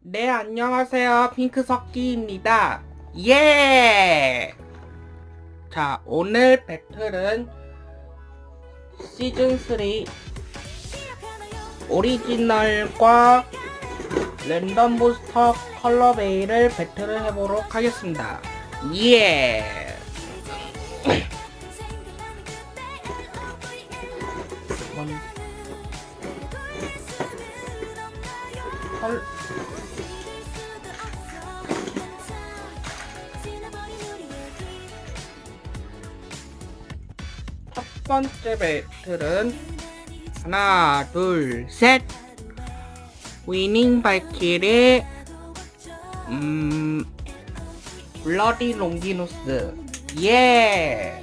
네, 안녕하세요. 핑크석기입니다. 예! 자, 오늘 배틀은 시즌3 오리지널과 랜덤 부스터 컬러베이를 배틀을 해보도록 하겠습니다. 예! 먼- 번째 배틀은 하나, 둘, 셋. 위닝 발키리, 음, 블러디 롱기누스. 예.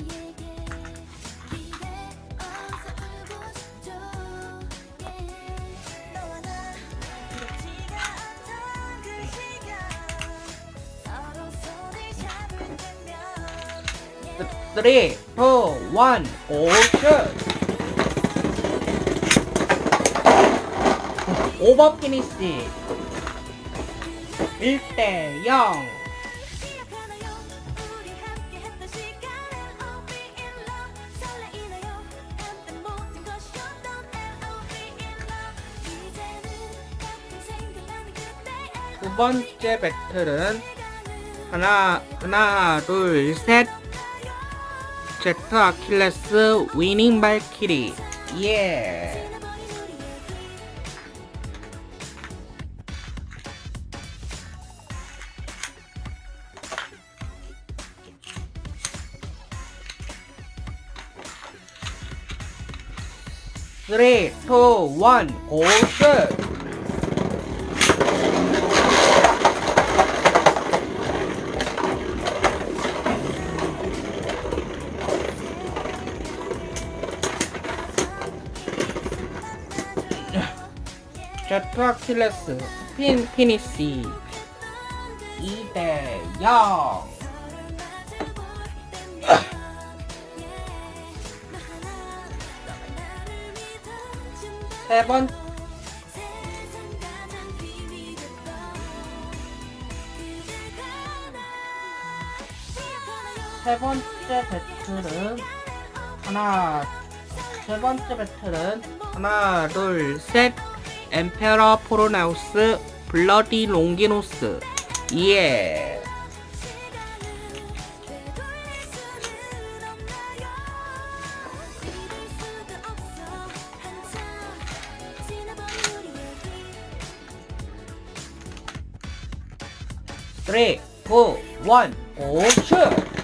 쓰리, 투, 원, 오, 슛. 오버 피니시. 1대 0 두 번째 배틀은 하나 하나 둘셋 제트 아킬레스 위닝 발키리 예 쓰리, 투, 원, 고, 슛! 아킬레스 핀 피니시 2대 0세 번째 배틀은 하나, 세 번째 배틀은 하나, 둘, 셋, 엠페러 포로나우스, 블러디 롱기노스, 예. 쓰리, 투, 원, 오, 슛!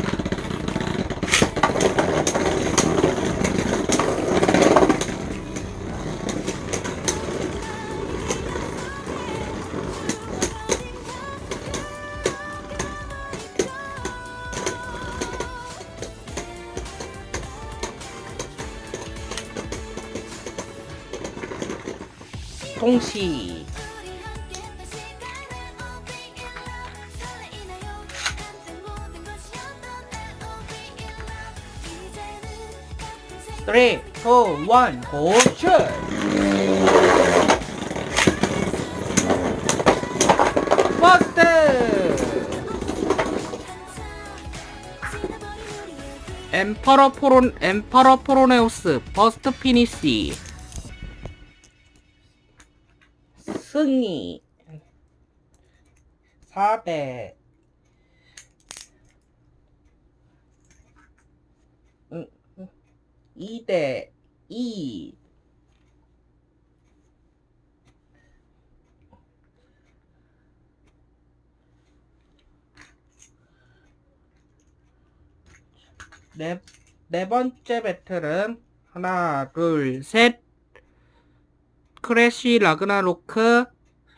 동시 쓰리, 투, 원, 고, 슛! 버스트! 엠퍼러 포론, 엠퍼러 포로네우스, 버스트 피니시. 승리. 4대. 응, 응. 2대 2. 네, 네 번째 배틀은 하나, 둘, 셋. 크래쉬 라그나로크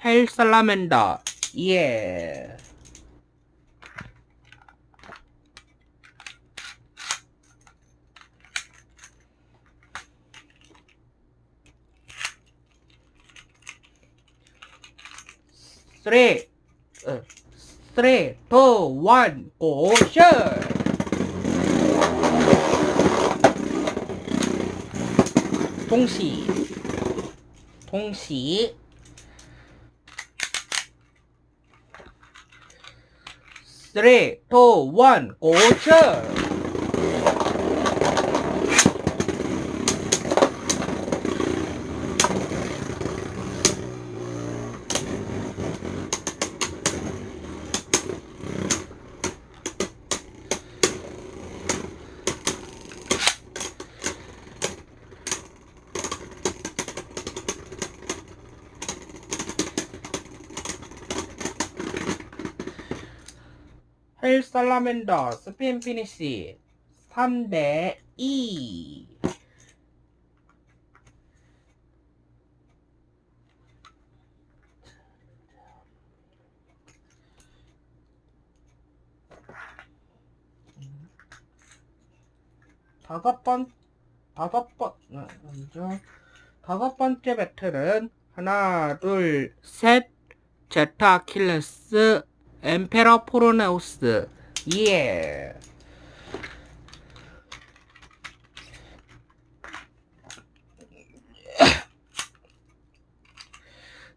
헬 살라멘더. 예. 쓰리, 어, 쓰리, 투, 원, 고, 슛! 동시, 동시 쓰리, 투, 원, 고쳐! 살라멘더 스핀 피니시 3대 2 다섯 번 다섯 번 어, 먼저 다섯 번째 배틀은 하나 둘 셋 제타 아킬레스 엠페러 포로네우스 예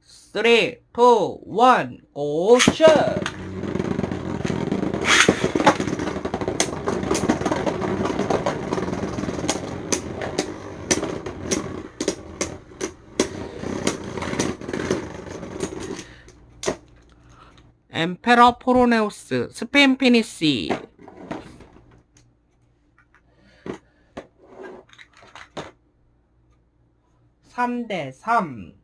쓰리 투원 고 션 엠페러 포로네우스 스페인 피니시. 삼대 삼.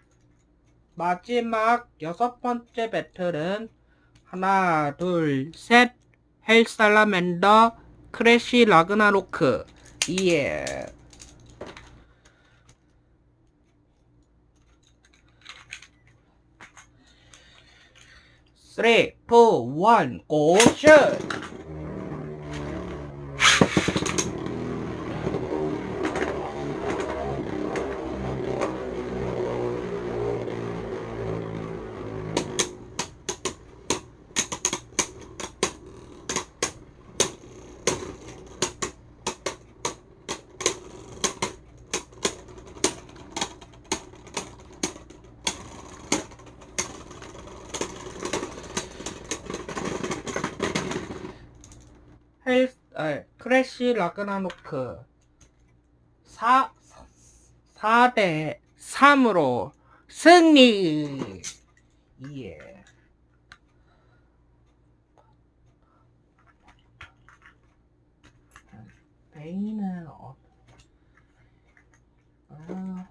마지막 여섯 번째 배틀은 하나 둘 셋. 헬살라멘더 크래시 라그나로크. 예. 쓰 리 투원 고션 헬, 아, 크래시 라그나노크 4, 4대 3으로 승리! 예. 베인은 어, 아,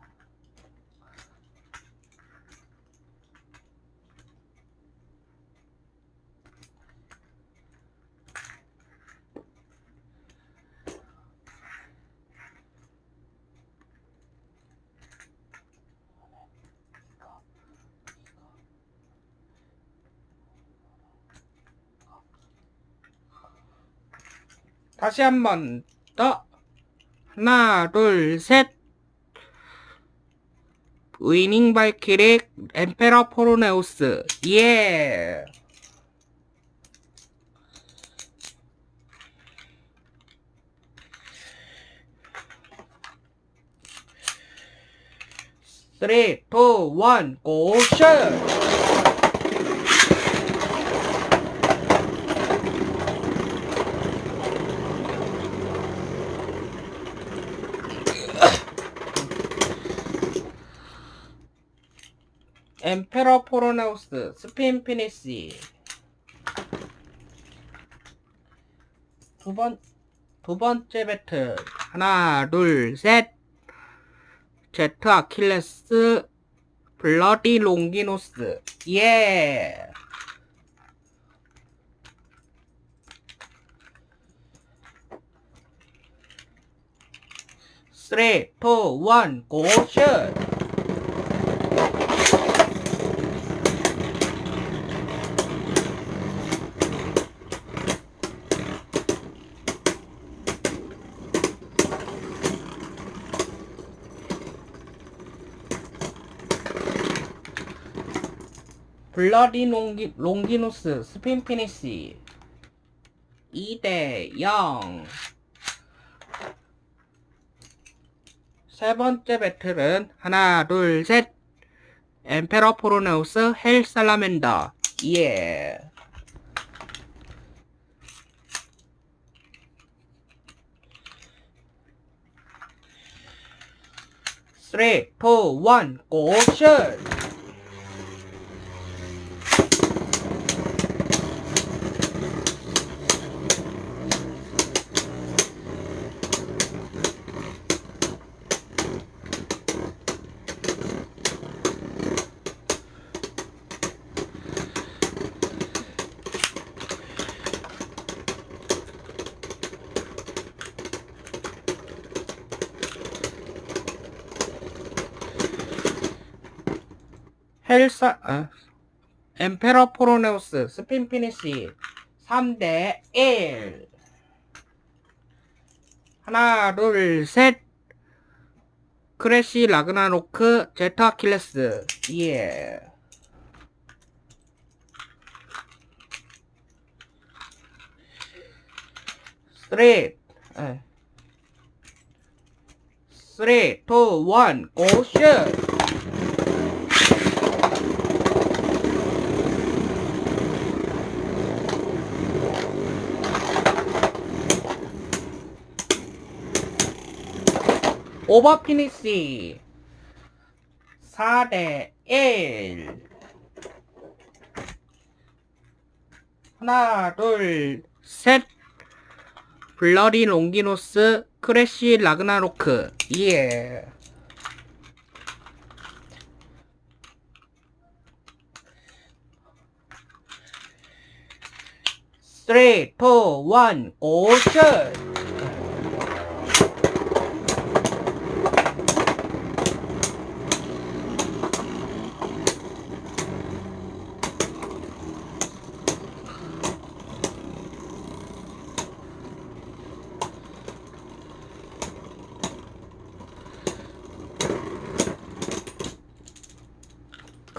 다시 한 번 더. 하나, 둘, 셋. 위닝 발키리 엠페러 포로네우스. 예. 쓰리, 투, 원, 고션! 엠페러 포로네우스 스피인 피니시. 두 번, 두 번째 배틀. 하나 둘셋. 제트 아킬레스 블러디 롱기노스. 예! 쓰리 투 원 고션 블라디 롱기, 롱기노스 스피인 피니시. 2대 0 세 번째 배틀은 하나 둘 셋. 엠페러 포르네우스 헬 살라멘더. 예. 쓰리 포원 고슛 헬사, 아, 엠페러 포로네우스 스핀 피니시 3대 1 하나 둘셋. 크래시 라그나로크 제타 아킬레스. 예. 쓰리 에. 쓰리 투원 고슛 오버 피니시. 4대 1 하나 둘셋. 블러리 롱기노스 크래쉬 라그나로크. 예. 쓰리 투원 고슛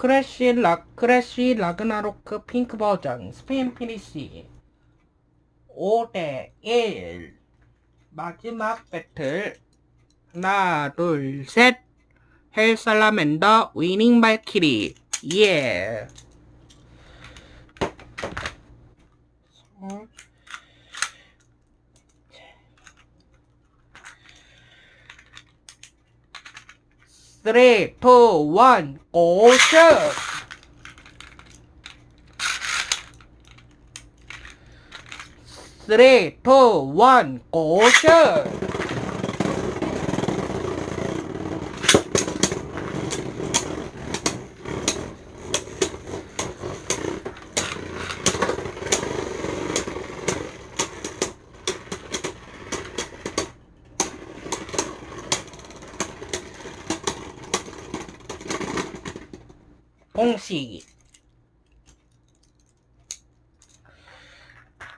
크래쉬 라 크래쉬 라그나로크 핑크 버전 스페인 피니시. 5대 1 마지막 배틀. 하나 둘셋. 헬살라맨더 위닝 발키리. 예. 어? 쓰리, 투, 원, 고슛! 쓰리, 투, 원, 고슛! 동시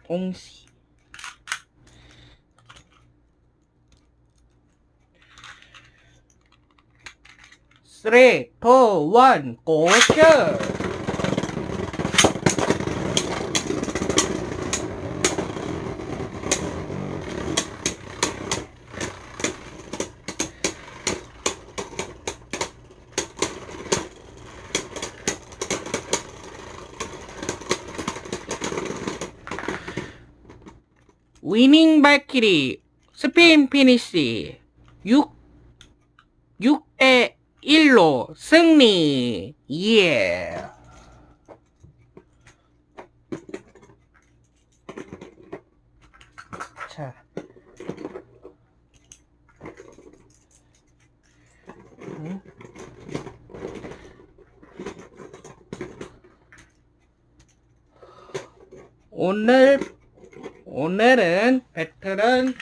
동시 쓰리 투 위닝 발키리 스페인 피니시 6 6대 1로 승리. 예? 오늘 오늘은 배틀은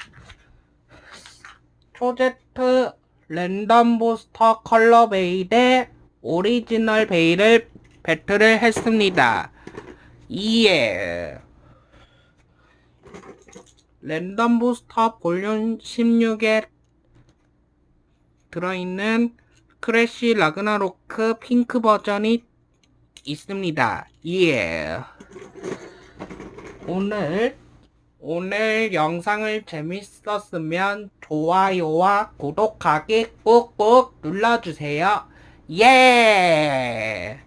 프로젝트 랜덤 부스터 컬러 베이 대 오리지널 베이를 배틀을 했습니다. 이에 랜덤 부스터 볼륨 16에 들어있는 크래쉬 라그나로크 핑크 버전이 있습니다. 예. 오늘 오늘 영상을 재밌었으면 좋아요와 구독하기 꾹꾹 눌러주세요. 예!